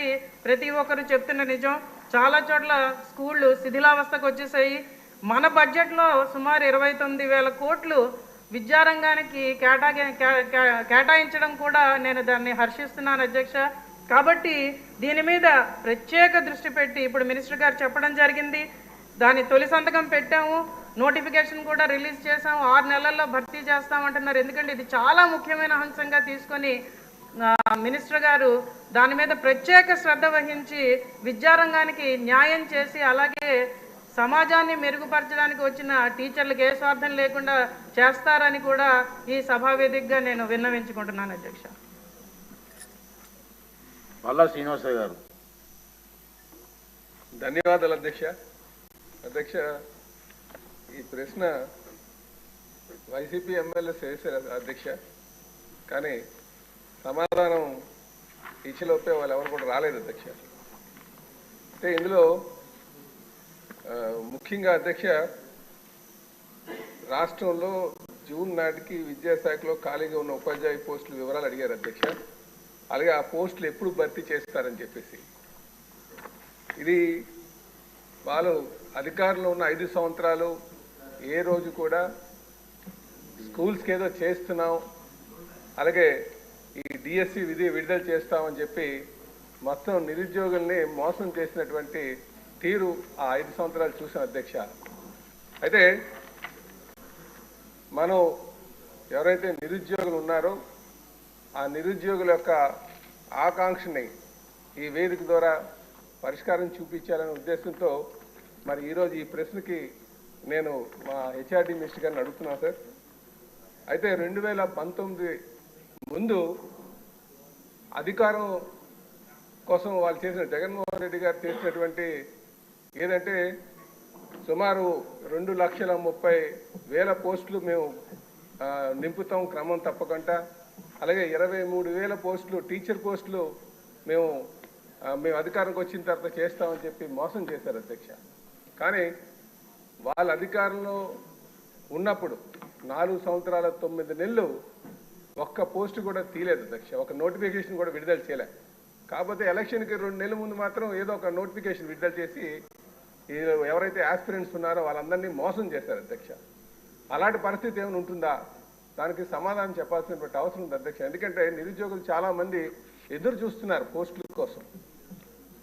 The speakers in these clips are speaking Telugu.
అనేది ప్రతి ఒక్కరు చెప్తున్న నిజం. చాలా చోట్ల స్కూళ్ళు శిథిలావస్థకు వచ్చేసాయి. మన బడ్జెట్లో సుమారు ఇరవై తొమ్మిది వేల కోట్లు విద్యారంగానికి కేటా కే- కేటాయించడం కూడా నేను దాన్ని హర్షిస్తున్నాను అధ్యక్ష. కాబట్టి దీని మీద ప్రత్యేక దృష్టి పెట్టి ఇప్పుడు మినిస్టర్ గారు చెప్పడం జరిగింది. దాని తొలి సంతకం పెట్టాము. నోటిఫికేషన్ కూడా రిలీజ్ చేసాము ఆరు నెలల్లో భర్తీ చేస్తామంటున్నారు. ఎందుకంటే ఇది చాలా ముఖ్యమైన అంశంగా తీసుకొని మినిస్టర్ గారు దాని మీద ప్రత్యేక శ్రద్ధ వహించి విద్యారంగానికి న్యాయం చేసి అలాగే సమాజాన్ని మెరుగుపరచడానికి వచ్చిన టీచర్లకు ఏ స్వార్థం లేకుండా చేస్తారని కూడా ఈ సభావేదికగా నేను విన్నవించుకుంటున్నాను అధ్యక్ష. పల్లా శ్రీనివాసరావు గారు. ధన్యవాదాలు అధ్యక్ష. అధ్యక్ష ఈ ప్రశ్న వైసీపీ ఎమ్మెల్యేస్ వేశారు అధ్యక్ష. కానీ సమాధానం ఇచ్చిలోపే వాళ్ళు ఎవరు కూడా రాలేదు అధ్యక్ష. అంటే ఇందులో ముఖ్యంగా అధ్యక్ష రాష్ట్రంలో జూన్ నాటికి విద్యాశాఖలో ఖాళీగా ఉన్న ఉపాధ్యాయ పోస్టుల వివరాలు అడిగారు అధ్యక్ష. అలాగే ఆ పోస్టులు ఎప్పుడు భర్తీ చేస్తారని చెప్పేసి. ఇది వాళ్ళు అధికారంలో ఉన్న ఐదు సంవత్సరాలు ఏ రోజు కూడా స్కూల్స్కి ఏదో చేస్తున్నాం. అలాగే ఈ డిఎస్సి విధి విడుదల చేస్తామని చెప్పి మొత్తం నిరుద్యోగుల్ని మోసం చేసినటువంటి తీరు ఆ ఐదు సంవత్సరాలు చూసిన అధ్యక్ష. అయితే మనం ఎవరైతే నిరుద్యోగులు ఉన్నారో ఆ నిరుద్యోగుల యొక్క ఆకాంక్షని ఈ వేదిక ద్వారా పరిష్కారం చూపించాలనే ఉద్దేశంతో మరి ఈరోజు ఈ ప్రశ్నకి నేను మా హెచ్ఆర్డి మినిస్టర్ గారిని అడుగుతున్నాను సార్. అయితే రెండు వేల పంతొమ్మిది ముందు అధికారం కోసం వాళ్ళు చేసిన జగన్మోహన్ రెడ్డి గారు చేసినటువంటి ఏదంటే సుమారు రెండు లక్షల ముప్పై వేల పోస్టులు మేము నింపుతాం క్రమం తప్పకుండా. అలాగే ఇరవై మూడు వేల పోస్టులు టీచర్ పోస్టులు మేము మేము అధికారంకి వచ్చిన తర్వాత చేస్తామని చెప్పి మోసం చేశారు అధ్యక్ష. కానీ వాళ్ళ అధికారంలో ఉన్నప్పుడు నాలుగు సంవత్సరాల తొమ్మిది నెలలు ఒక్క పోస్ట్ కూడా తీయలేదు అధ్యక్ష. ఒక నోటిఫికేషన్ కూడా విడుదల చేయలే. కాకపోతే ఎలక్షన్కి రెండు నెలల ముందు మాత్రం ఏదో ఒక నోటిఫికేషన్ విడుదల చేసి ఈ ఎవరైతే ఆస్పిరెంట్స్ ఉన్నారో వాళ్ళందరినీ మోసం చేశారు అధ్యక్ష. అలాంటి పరిస్థితి ఏమైనా ఉంటుందా? దానికి సమాధానం చెప్పాల్సినటువంటి అవసరం ఉంది అధ్యక్ష. ఎందుకంటే నిరుద్యోగులు చాలామంది ఎదురు చూస్తున్నారు పోస్టుల కోసం.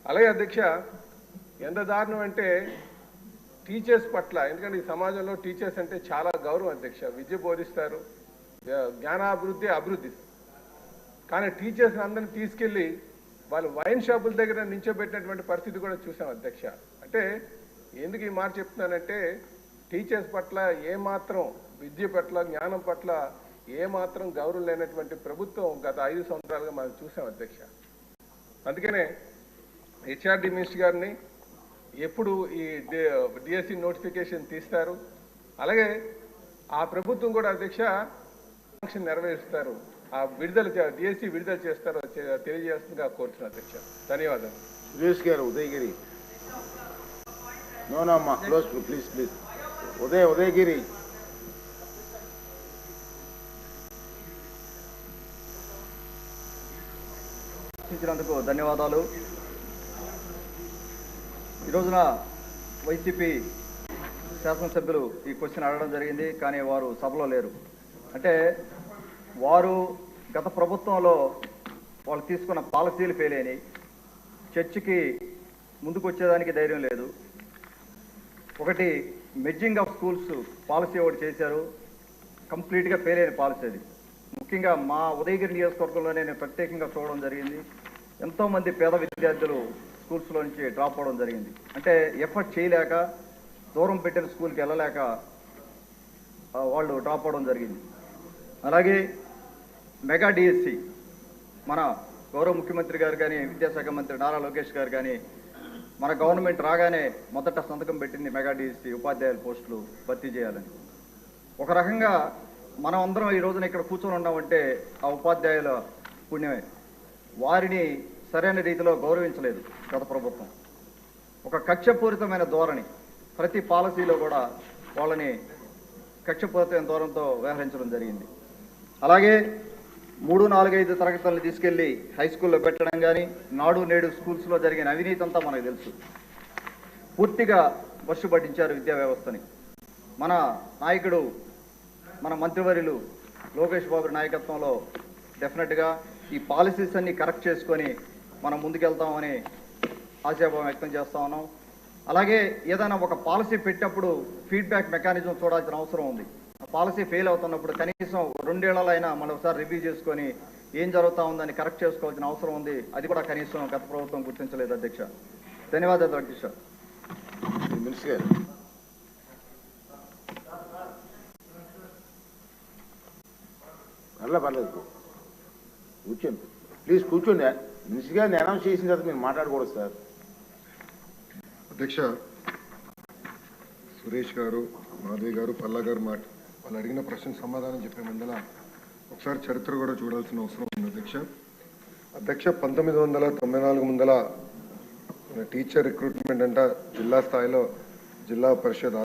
అలాగే అధ్యక్ష ఎంత దారుణం అంటే టీచర్స్ పట్ల ఎందుకంటే ఈ సమాజంలో టీచర్స్ అంటే చాలా గౌరవం అధ్యక్ష. విద్య బోధిస్తారు జ్ఞానాభివృద్ధి అభివృద్ధి. కానీ టీచర్స్ అందరిని తీసుకెళ్ళి వాళ్ళు వైన్ షాపుల దగ్గర నించోబెట్టినటువంటి పరిస్థితి కూడా చూసాం అధ్యక్ష. అంటే ఎందుకు ఈ మాట చెప్తున్నానంటే టీచర్స్ పట్ల ఏమాత్రం విద్య పట్ల జ్ఞానం పట్ల ఏమాత్రం గౌరవం లేనటువంటి ప్రభుత్వం గత ఐదు సంవత్సరాలుగా మనం చూసాం అధ్యక్ష. అందుకనే హెచ్ఆర్డి మినిస్టర్ గారిని ఎప్పుడు ఈ డిఎస్సి నోటిఫికేషన్ తీస్తారు. అలాగే ఆ ప్రభుత్వం కూడా అధ్యక్ష నెరవేరుస్తారు. ఆ విడుదల డిఎస్సి విడుదల చేస్తారో తెలియజేస్తుందిగా కోరుతున్నాను అధ్యక్ష. ధన్యవాదాలు. Suresh garu Udayagiri. No close please please. Uday Udayagiri. ఇచ్చినందుకు ధన్యవాదాలు. ఈ రోజున వైసీపీ శాసనసభ్యులు ఈ క్వశ్చన్ అడగడం జరిగింది కానీ వారు సభలో లేరు. అంటే వారు గత ప్రభుత్వంలో వాళ్ళు తీసుకున్న పాలసీలు ఫెయిల్ అయినాయి. చర్చికి ముందుకు వచ్చేదానికి ధైర్యం లేదు. ఒకటి మెడ్జింగ్ ఆఫ్ స్కూల్స్ పాలసీ ఒకటి చేశారు. కంప్లీట్గా ఫెయిల్ అయిన పాలసీ అది. ముఖ్యంగా మా ఉదయగిరి నియోజకవర్గంలో నేను ప్రత్యేకంగా చూడడం జరిగింది. ఎంతోమంది పేద విద్యార్థులు స్కూల్స్లో నుంచి డ్రాప్ అవడం జరిగింది. అంటే ఎఫర్ట్ చేయలేక దూరం పెట్టిన స్కూల్కి వెళ్ళలేక వాళ్ళు డ్రాప్ అవడం జరిగింది. అలాగే మెగా డిఎస్సి మన గౌరవ ముఖ్యమంత్రి గారు కానీ విద్యాశాఖ మంత్రి నారా లోకేష్ గారు కానీ మన గవర్నమెంట్ రాగానే మొదట సంతకం పెట్టింది మెగా డిఎస్సి ఉపాధ్యాయుల పోస్టులు భర్తీ చేయాలని. ఒక రకంగా మనం అందరం ఈ రోజున ఇక్కడ కూర్చొని ఉన్నామంటే ఆ ఉపాధ్యాయుల పుణ్యమే. వారిని సరైన రీతిలో గౌరవించలేదు గత ప్రభుత్వం. ఒక కక్షపూరితమైన ధోరణి ప్రతి పాలసీలో కూడా వాళ్ళని కక్షపూరితమైన ధోరణితో వ్యవహరించడం జరిగింది. అలాగే మూడు నాలుగైదు తరగతులను తీసుకెళ్ళి హై స్కూల్లో పెట్టడం కానీ నాడు నేడు స్కూల్స్లో జరిగిన అవినీతి అంతా మనకు తెలుసు. పూర్తిగా వర్షు పట్టించారు విద్యా వ్యవస్థని. మన నాయకుడు మన మంత్రివర్యులు లోకేష్ బాబు నాయకత్వంలో డెఫినెట్గా ఈ పాలసీస్ అన్ని కరెక్ట్ చేసుకొని మనం ముందుకెళ్తామని ఆశాభావం వ్యక్తం చేస్తా ఉన్నాం. అలాగే ఏదైనా ఒక పాలసీ పెట్టినప్పుడు ఫీడ్బ్యాక్ మెకానిజం చూడాల్సిన అవసరం ఉంది. పాలసీ ఫెయిల్ అవుతున్నప్పుడు కనీసం రెండేళ్ళైనా మనం ఒకసారి రివ్యూ చేసుకొని ఏం జరుగుతా ఉందని కరెక్ట్ చేసుకోవాల్సిన అవసరం ఉంది. అది కూడా కనీసం గత ప్రభుత్వం గుర్తించలేదు అధ్యక్ష. ధన్యవాదాలు అధ్యక్ష. పర్లేదు కూర్చోండి. ప్లీజ్ కూర్చోండి. మినిస్టర్ గారిని అనౌన్స్ చేసిన తర్వాత మీరు మాట్లాడకూడదు సార్. అధ్యక్ష సురేష్ గారు మాధవి గారు పల్లా గారు మాట వాళ్ళు అడిగిన ప్రశ్న సమాధానం చెప్పే ముందల ఒకసారి చరిత్ర కూడా చూడాల్సిన అవసరం ఉంది అధ్యక్ష. అధ్యక్ష పంతొమ్మిది వందల తొంభై నాలుగు ముందల టీచర్ రిక్రూట్మెంట్ అంట జిల్లా స్థాయిలో జిల్లా పరిషత్